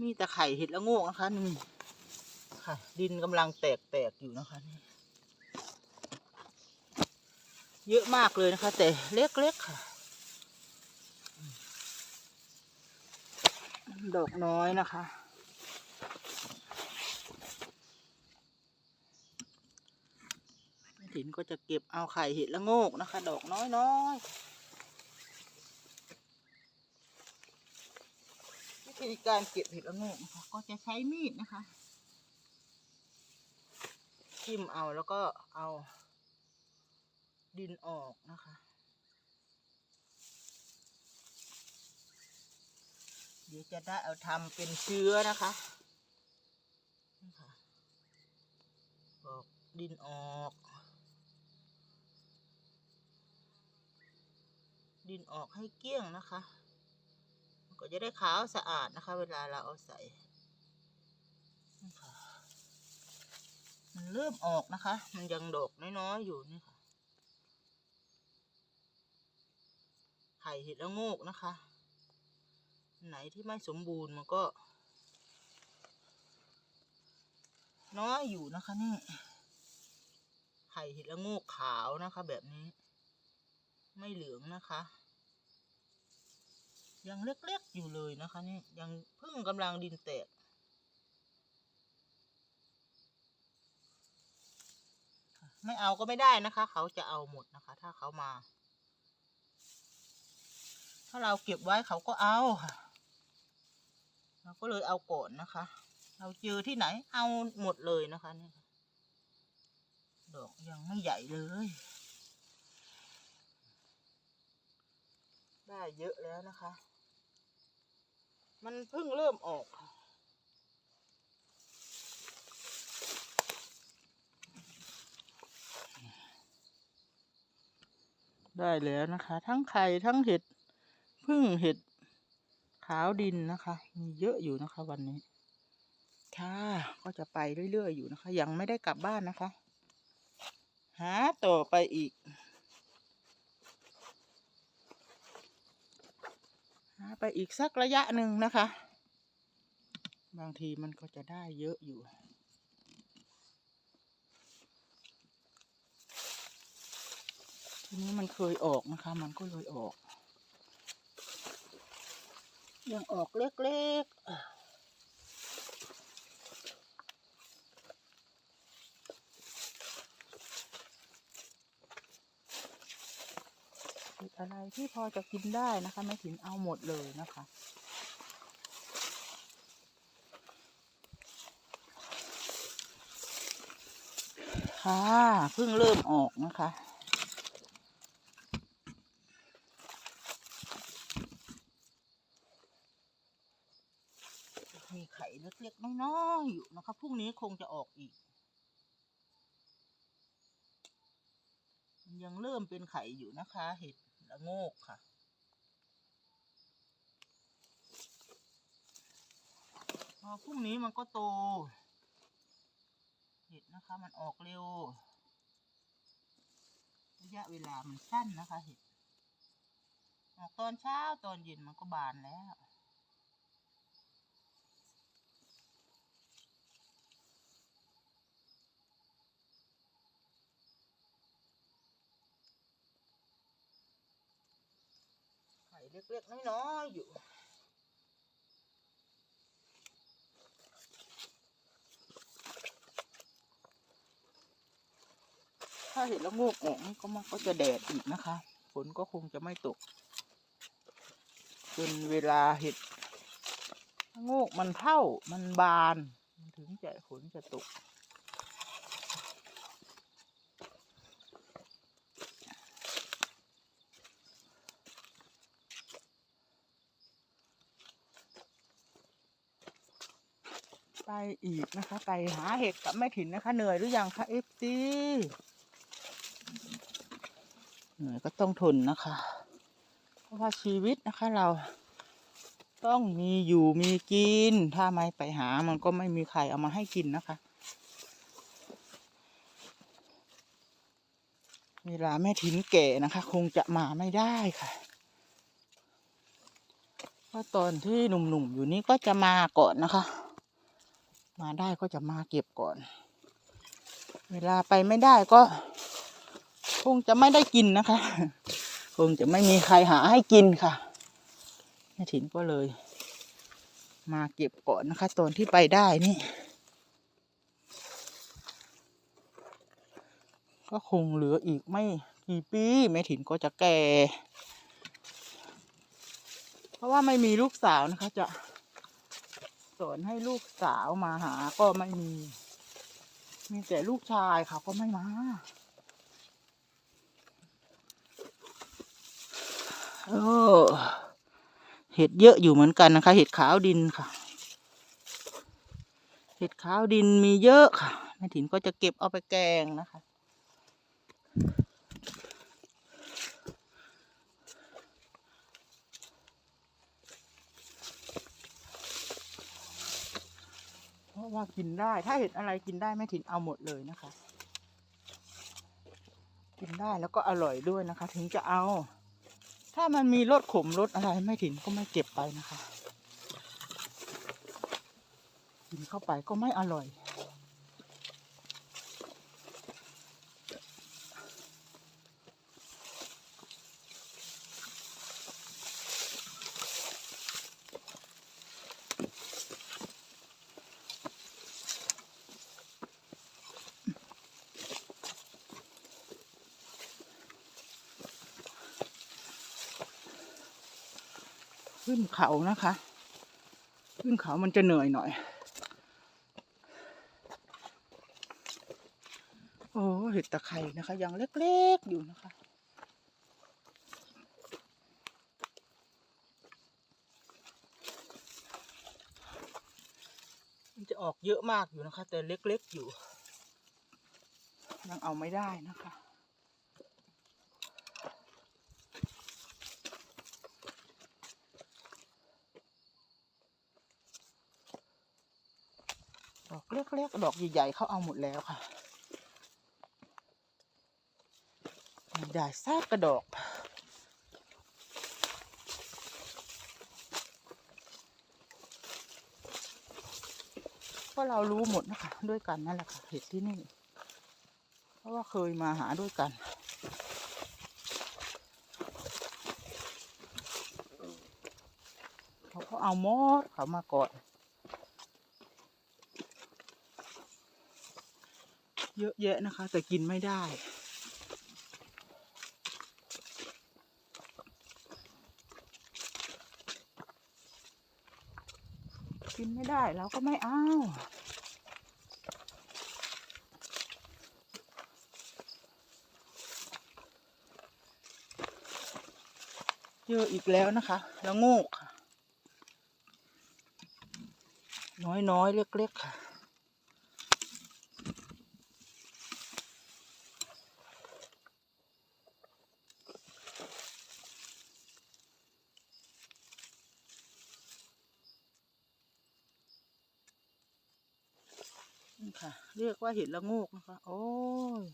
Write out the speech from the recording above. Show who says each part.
Speaker 1: มีแต่ไข่เห็ดละโงกนะคะนี่ค่ะ ดินกำลังแตกแตกๆอยู่นะคะนี่เยอะมากเลยนะคะ แต่เล็กๆค่ะ ดอกน้อยนะคะแม่ถินก็จะเก็บเอาไข่เห็ดละโงกนะคะ ดอกน้อยๆ ธีการเก็บเห็ดละโงกนะคะก็จะใช้มีดนะคะทิ่มเอาแล้วก็เอาดินออกนะคะ เดี๋ยวจะได้เอาทำเป็นเชื้อนะคะนี่ค่ะออกดินออก ดินออกให้เกลี้ยงนะคะ ก็จะได้ขาวสะอาดนะคะ เวลาเราเอาใส่มันเริ่มออกนะคะ มันยังดอกน้อยๆอยู่นี่ค่ะไข่เห็ดละโงกนะคะ ไหนที่ไม่สมบูรณ์มันก็ น้อยอยู่นะคะนี่ ไข่เห็ดละโงกขาวนะคะ แบบนี้ ไม่เหลืองนะคะ ยังเล็กๆอยู่เลยนะคะนี่ยังเพิ่งกำลังดินแตกไม่เอาก็ไม่ได้นะคะ เขาจะเอาหมดนะคะ ถ้าเขามา ถ้าเราเก็บไว้เขาก็เอาเราก็เลยเอาก่อนนะคะ เราเจอที่ไหนเอาหมดเลยนะคะนี่ดอกยังไม่ใหญ่เลย ได้เยอะแล้วนะคะ มันเพิ่งเริ่มออกได้แล้วนะคะ ทั้งไข่ทั้งเห็ดพึ่งเห็ดขาวดินนะคะ มีเยอะอยู่นะคะ วันนี้ ค่ะก็จะไปเรื่อยๆอยู่นะคะ ยังไม่ได้กลับบ้านนะคะ หาต่อไปอีก หา ไปอีกสักระยะหนึ่งนะคะ บางทีมันก็จะได้เยอะอยู่ ทีนี้มันเคยออกนะคะ มันก็เลยออก ยังออกเล็กๆ เห็ดอะไร ที่พอจะกินได้นะคะแม่ถินเอาหมดเลยนะคะ ค่ะเพิ่งเริ่มออกนะคะมีไข่เล็กๆน้อยๆอยู่นะคะพรุ่งนี้คงจะออกอีกยังเริ่มเป็นไข่อยู่นะคะเห็ด ละโงกค่ะ พอพรุ่งนี้มันก็โต เห็ดนะคะ มันออกเร็ว ระยะเวลามันสั้นนะคะเห็ด ออกตอนเช้าตอนเย็นมันก็บานแล้ว เล็กๆน้อยๆอยู่ถ้าเห็ดละโงกออกนี่ก็มันก็จะแดดอีกนะคะ ฝนก็คงจะไม่ตก จนเวลาเห็ดงกมันเท่ามันบาน ถึงจะฝนจะตก ไปอีกนะคะ ไปหาเห็ดกับแม่ถิ่นนะคะ เหนื่อยหรือยังคะเอฟซีเหนื่อยก็ต้องทนนะคะ เพราะว่าชีวิตนะคะเราต้องมีอยู่มีกิน ถ้าไม่ไปหามันก็ไม่มีใครเอามาให้กินนะคะ เวลาแม่ถิ่นแก่นะคะ คงจะมาไม่ได้ค่ะก็ตอนที่หนุ่มๆอยู่นี่ก็จะมาก่อนนะคะ มาได้ก็จะมาเก็บก่อน เวลาไปไม่ได้ก็ คงจะไม่ได้กินนะคะ คงจะไม่มีใครหาให้กินค่ะแม่ถิ่นก็เลย มาเก็บก่อนนะคะ ตอนที่ไปได้นี่ ก็คงเหลืออีกไม่กี่ปีแม่ถิ่นก็จะแก่ เพราะว่าไม่มีลูกสาวนะคะจะ อนให้ลูกสาวมาหาก็ไม่มี มีแต่ลูกชายเขาก็ไม่มาเออเห็ดเยอะอยู่เหมือนกันนะคะ เห็ดขาวดินค่ะ เห็ดขาวดินมีเยอะค่ะแม่ถิ่นก็จะเก็บเอาไปแกงนะคะ ราะว่ากินได้ ถ้าเห็ดอะไรกินได้แม่ถิ่นเอาหมดเลยนะคะ กินได้แล้วก็อร่อยด้วยนะคะ ถึงจะเอา ถ้ามันมีรสขมรสอะไรแม่ถิ่นก็ไม่เก็บไปนะคะ กินเข้าไปก็ไม่อร่อย ขึ้นเขานะคะ ขึ้นเขามันจะเหนื่อยหน่อย โอ้เห็ดตะไคร่นะคะ ยังเล็กๆอยู่นะคะมันจะออกเยอะมากอยู่นะคะ แต่เล็กๆอยู่ ยังเอาไม่ได้นะคะ ดอกเล็กๆดอกใหญ่ๆเขาเอาหมดแล้วค่ะไม่ได้ซากกระดอกก็เรารู้หมดนะคะ ด้วยกันนั่นแหละค่ะเห็ดที่นี่ เพราะว่าเคยมาหาด้วยกันเขาก็เอาหมดเขามาก่อน เยอะแยะนะคะ แต่กินไม่ได้ กินไม่ได้เราก็ไม่เอาเจอะอีกแล้วนะคะ แล้วโงกค่ะ น้อยๆ เล็ก ๆ ค่ะ ค่ะ เรียกว่าเห็ดละโงกนะคะ โอ้ย